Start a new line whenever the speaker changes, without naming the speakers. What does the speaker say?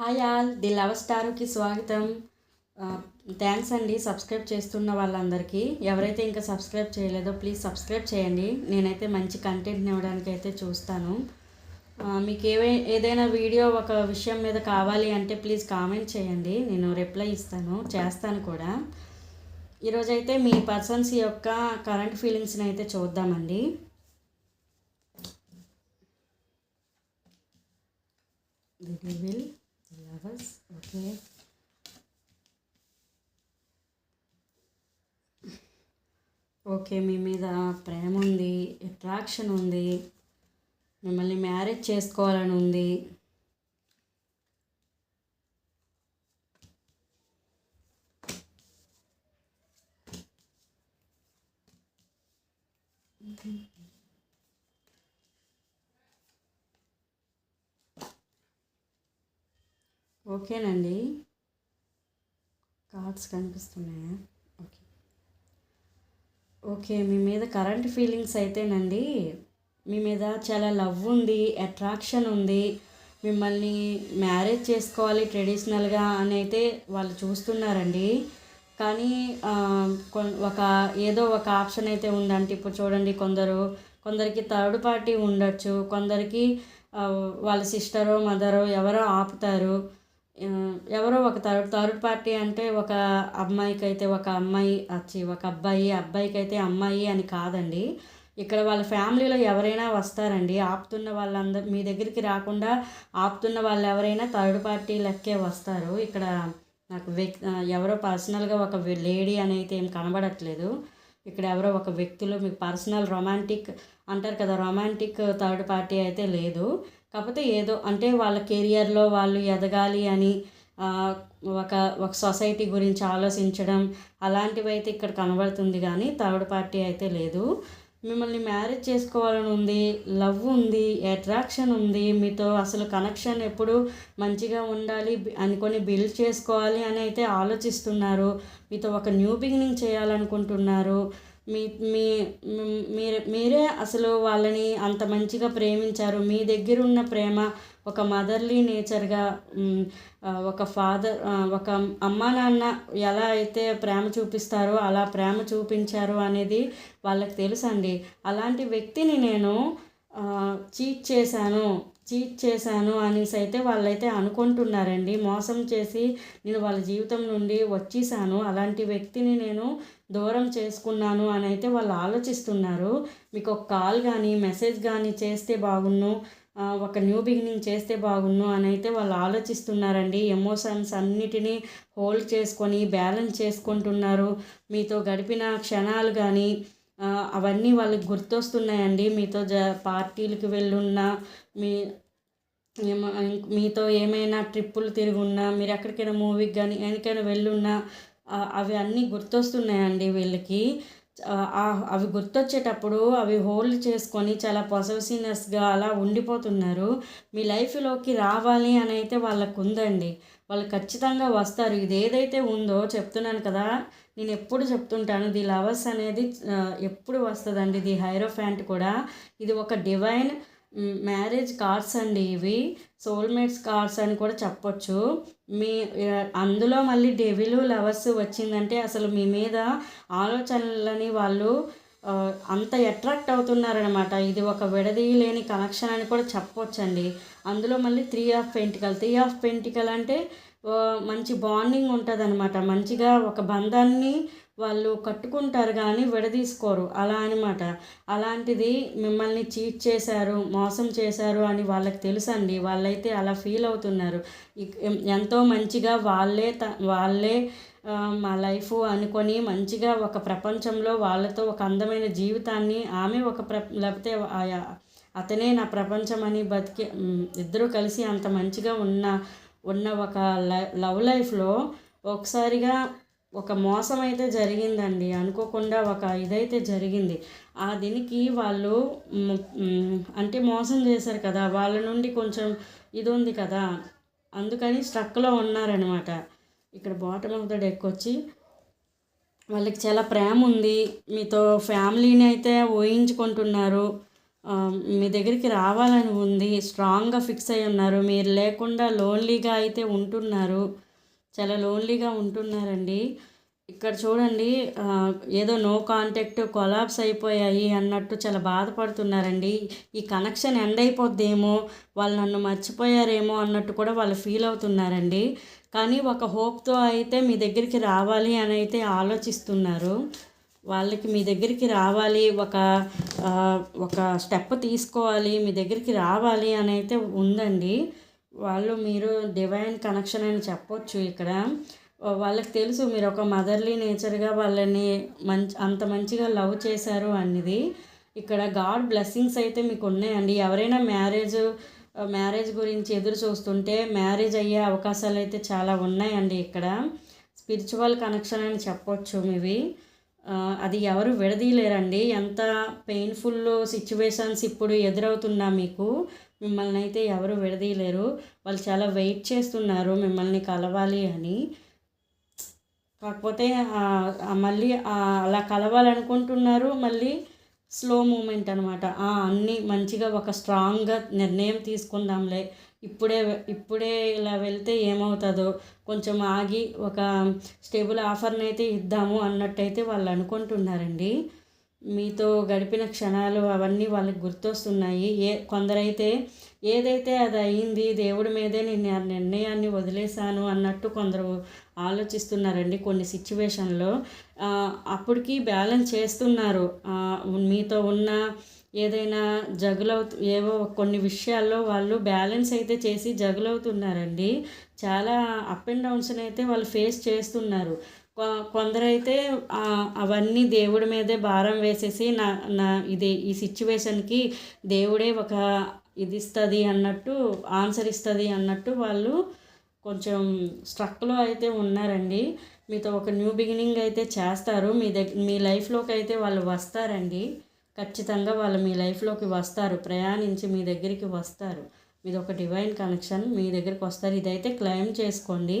Hi all the love స్టార్కి స్వాగతం. Thanks అండి సబ్స్క్రైబ్ చేస్తున్న వాళ్ళందరికీ. ఎవరైతే ఇంకా సబ్స్క్రైబ్ చేయలేదో ప్లీజ్ సబ్స్క్రైబ్ చేయండి. నేనైతే మంచి కంటెంట్ని ఇవ్వడానికి అయితే చూస్తాను. మీకు ఏవై ఏదైనా వీడియో ఒక విషయం మీద కావాలి అంటే ప్లీజ్ కామెంట్ చేయండి. నేను రిప్లై ఇస్తాను చేస్తాను కూడా. ఈరోజైతే మీ పర్సన్స్ యొక్క కరెంట్ ఫీలింగ్స్ని అయితే చూద్దామండి. ది లవర్స్ ఓకే ఓకే మీ మీద ప్రేమ ఉంది అట్రాక్షన్ ఉంది మిమ్మల్ని మ్యారేజ్ చేసుకోవాలని ఉంది. ఓకేనండి. కార్డ్స్ కనిపిస్తున్నాయా? ఓకే. ఓకే మీ మీద కరెంట్ ఫీలింగ్స్ అయితేనండి మీ మీద చాలా లవ్ ఉంది అట్రాక్షన్ ఉంది మిమ్మల్ని మ్యారేజ్ చేసుకోవాలి ట్రెడిషనల్గా అని అయితే వాళ్ళు చూస్తున్నారండి. కానీ ఒక ఏదో ఒక ఆప్షన్ అయితే ఉందంటే ఇప్పుడు చూడండి కొందరు కొందరికి థర్డ్ పార్టీ ఉండొచ్చు కొందరికి వాళ్ళ సిస్టరో మదరో ఎవరో ఆపుతారు. ఎవరో ఒక థర్డ్ థర్డ్ పార్టీ అంటే ఒక అమ్మాయికి అయితే ఒక అమ్మాయి వచ్చి ఒక అబ్బాయి అబ్బాయికి అయితే అమ్మాయి అని కాదండి. ఇక్కడ వాళ్ళ ఫ్యామిలీలో ఎవరైనా వస్తారండి. ఆపుతున్న వాళ్ళందరూ మీ దగ్గరికి రాకుండా ఆపుతున్న వాళ్ళు ఎవరైనా థర్డ్ పార్టీ లెక్కే వస్తారు. ఇక్కడ నాకు వ్యక్ ఎవరో పర్సనల్గా ఒక లేడీ అని అయితే ఏం కనబడట్లేదు. ఇక్కడ ఎవరో ఒక వ్యక్తులు మీకు పర్సనల్ రొమాంటిక్ అంటారు కదా రొమాంటిక్ థర్డ్ పార్టీ అయితే లేదు. కాకపోతే ఏదో అంటే వాళ్ళ కెరియర్లో వాళ్ళు ఎదగాలి అని ఒక ఒక సొసైటీ గురించి ఆలోచించడం అలాంటివి అయితే ఇక్కడ కనబడుతుంది కానీ థర్డ్ పార్టీ అయితే లేదు. మిమ్మల్ని మ్యారేజ్ చేసుకోవాలని ఉంది లవ్ ఉంది అట్రాక్షన్ ఉంది మీతో అసలు కనెక్షన్ ఎప్పుడు మంచిగా ఉండాలి అనుకొని బిల్డ్ చేసుకోవాలి అని అయితే ఆలోచిస్తున్నారు. మీతో ఒక న్యూ బిగినింగ్ చేయాలనుకుంటున్నారు. మీ మీ మీరే మీరే అసలు వాళ్ళని అంత మంచిగా ప్రేమించారు. మీ దగ్గర ఉన్న ప్రేమ ఒక మదర్లీ నేచర్గా ఒక ఫాదర్ ఒక అమ్మ నాన్న ఎలా అయితే ప్రేమ చూపిస్తారో అలా ప్రేమ చూపించారు అనేది వాళ్ళకి తెలుసండి. అలాంటి వ్యక్తిని నేను చీట్ చేశాను. చీట్ చేశాను అనేసి అయితే వాళ్ళైతే అనుకుంటున్నారండి. మోసం చేసి నేను వాళ్ళ జీవితం నుండి వచ్చేసాను. అలాంటి వ్యక్తిని నేను దూరం చేసుకున్నాను అని అయితే వాళ్ళు ఆలోచిస్తున్నారు. మీకు ఒక కాల్ కానీ మెసేజ్ కానీ చేస్తే బాగున్ను ఒక న్యూ బిగినింగ్ చేస్తే బాగున్ను అని అయితే వాళ్ళు ఆలోచిస్తున్నారండి. ఎమోషన్స్ అన్నిటినీ హోల్డ్ చేసుకొని బ్యాలెన్స్ చేసుకుంటున్నారు. మీతో గడిపిన క్షణాలు కానీ అవన్నీ వాళ్ళకి గుర్తొస్తున్నాయండి. మీతో జ పార్టీలకు వెళ్ళున్నా మీ మీతో ఏమైనా ట్రిప్పులు తిరిగి మీరు ఎక్కడికైనా మూవీకి కానీ ఎక్కడికైనా వెళ్ళున్నా అవి అన్నీ గుర్తొస్తున్నాయండి వీళ్ళకి. అవి గుర్తొచ్చేటప్పుడు అవి హోల్డ్ చేసుకొని చాలా పొసెసివ్నెస్గా అలా ఉండిపోతున్నారు. మీ లైఫ్లోకి రావాలి అని అయితే వాళ్ళకు ఉందండి వాళ్ళు ఖచ్చితంగా వస్తారు. ఇది ఏదైతే ఉందో చెప్తున్నాను కదా నేను ఎప్పుడు చెప్తుంటాను ది లవర్స్ అనేది ఎప్పుడు వస్తుందండి ది హైరోఫ్యాంట్ కూడా. ఇది ఒక డివైన్ మ్యారేజ్ కార్డ్స్ అండి ఇవి. సోల్మేట్స్ కార్డ్స్ అని కూడా చెప్పొచ్చు. మీ అందులో మళ్ళీ డెవిలు లవర్స్ వచ్చిందంటే అసలు మీ మీద ఆలోచనలని వాళ్ళు అంత అట్రాక్ట్ అవుతున్నారనమాట ఇది ఒక విడదీయలేని కనెక్షన్ అని కూడా చెప్పొచ్చండి. అందులో మళ్ళీ three of pentacles. Three of pentacles అంటే మంచి బాండింగ్ ఉంటుంది అనమాట మంచిగా ఒక బంధాన్ని వాళ్ళు కట్టుకుంటారు కానీ విడదీసుకోరు. అలా అనమాట అలాంటిది మిమ్మల్ని చీట్ చేశారు మోసం చేశారు అని వాళ్ళకి తెలుసండి. వాళ్ళైతే అలా ఫీల్ అవుతున్నారు. ఇక్- ఎంతో మంచిగా వాళ్ళే త వాళ్ళే మా లైఫ్ అనుకొని మంచిగా ఒక ప్రపంచంలో వాళ్ళతో ఒక అందమైన జీవితాన్ని ఆమె ఒక ప్ర లేకపోతే అతనే నా ప్రపంచం అని బతికి ఇద్దరూ కలిసి అంత మంచిగా ఉన్న ఉన్న ఒక లై- లవ్ లైఫ్లో ఒకసారిగా ఒక మోసం అయితే జరిగిందండి. అనుకోకుండా ఒక ఇదైతే జరిగింది. ఆ దీనికి వాళ్ళు అంటే మోసం చేశారు కదా. వాళ్ళ నుండి కొంచెం ఇది ఉంది కదా. అందుకని స్ట్రక్లో ఉన్నారనమాట. ఇక్కడ బాటమ్ ఆఫ్ ద డెక్ వచ్చి వాళ్ళకి చాలా ప్రేమ ఉంది. మీతో ఫ్యామిలీని అయితే ఊహించుకుంటున్నారు. మీ దగ్గరికి రావాలని ఉంది. స్ట్రాంగ్గా ఫిక్స్ అయి ఉన్నారు. మీరు లేకుండా లోన్లీగా అయితే ఉంటున్నారు. చాలా లోన్లీగా ఉంటున్నారండి. ఇక్కడ చూడండి ఏదో నో కాంటాక్ట్ కొలాబ్స్ అయిపోయాయి అన్నట్టు చాలా బాధపడుతున్నారండి. ఈ కనెక్షన్ ఎండ్ అయిపోద్దేమో వాళ్ళు నన్ను మర్చిపోయారేమో అన్నట్టు కూడా వాళ్ళు ఫీల్ అవుతున్నారండి. కానీ ఒక హోప్తో అయితే మీ దగ్గరికి రావాలి అని అయితే ఆలోచిస్తున్నారు. వాళ్ళకి మీ దగ్గరికి రావాలి ఒక ఒక స్టెప్ తీసుకోవాలి మీ దగ్గరికి రావాలి అని అయితే ఉందండి. వాళ్ళు మీరు డివైన్ కనెక్షన్ అని చెప్పొచ్చు ఇక్కడ. వాళ్ళకి తెలుసు మీరు ఒక మదర్లీ నేచర్గా వాళ్ళని మంచి అంత మంచిగా లవ్ చేశారు అనేది ఇక్కడ గాడ్ బ్లెస్సింగ్స్ అయితే మీకు ఉన్నాయండి. ఎవరైనా మ్యారేజ్ మ్యారేజ్ గురించి ఎదురు చూస్తుంటే మ్యారేజ్ అయ్యే అవకాశాలు అయితే చాలా ఉన్నాయండి ఇక్కడ. స్పిరిచువల్ కనెక్షన్ అని చెప్పొచ్చు మీవి. అది ఎవరు విడదీయలేరండి. ఎంత పెయిన్ఫుల్ సిచ్యువేషన్స్ ఇప్పుడు ఎదురవుతున్నా మీకు. మిమ్మల్ని అయితే ఎవరు విడదీయలేరు. వాళ్ళు చాలా వెయిట్ చేస్తున్నారు మిమ్మల్ని కలవాలి అని. కాకపోతే మళ్ళీ అలా కలవాలనుకుంటున్నారు మళ్ళీ స్లో మూమెంట్ అనమాట అన్నీ మంచిగా ఒక స్ట్రాంగ్గా నిర్ణయం తీసుకుందాంలే. ఇప్పుడే ఇప్పుడే ఇలా వెళ్తే ఏమవుతుందో కొంచెం ఆగి ఒక స్టేబుల్ ఆఫర్ని అయితే ఇద్దాము అన్నట్టయితే వాళ్ళు అనుకుంటున్నారండి. మీతో గడిపిన క్షణాలు అవన్నీ వాళ్ళకి గుర్తొస్తున్నాయి. ఏ కొందరైతే ఏదైతే అది అయింది దేవుడి మీదే నేను ఆ నిర్ణయాన్ని వదిలేశాను అన్నట్టు కొందరు ఆలోచిస్తున్నారండి కొన్ని సిచ్యువేషన్లో. అప్పటికి బ్యాలెన్స్ చేస్తున్నారు. మీతో ఉన్న ఏదైనా జగులవుతు ఏవో కొన్ని విషయాల్లో వాళ్ళు బ్యాలెన్స్ అయితే చేసి జగులవుతున్నారండి. చాలా అప్ అండ్ డౌన్స్ని అయితే వాళ్ళు ఫేస్ చేస్తున్నారు. కొందరైతే అవన్నీ దేవుడి మీదే భారం వేసేసి నా నా ఇది ఈ సిచ్యువేషన్కి దేవుడే ఒక ఇది ఇస్తుంది అన్నట్టు ఆన్సర్ ఇస్తుంది అన్నట్టు వాళ్ళు కొంచెం స్ట్రక్లో అయితే ఉన్నారండి. మీతో ఒక న్యూ బిగినింగ్ అయితే చేస్తారు. మీ దగ్గర మీ లైఫ్లోకి అయితే వాళ్ళు వస్తారండి. ఖచ్చితంగా వాళ్ళు మీ లైఫ్లోకి వస్తారు. ప్రయాణించి మీ దగ్గరికి వస్తారు. మీది ఒక డివైన్ కనెక్షన్ మీ దగ్గరికి వస్తారు. ఇదైతే క్లెయిమ్ చేసుకోండి.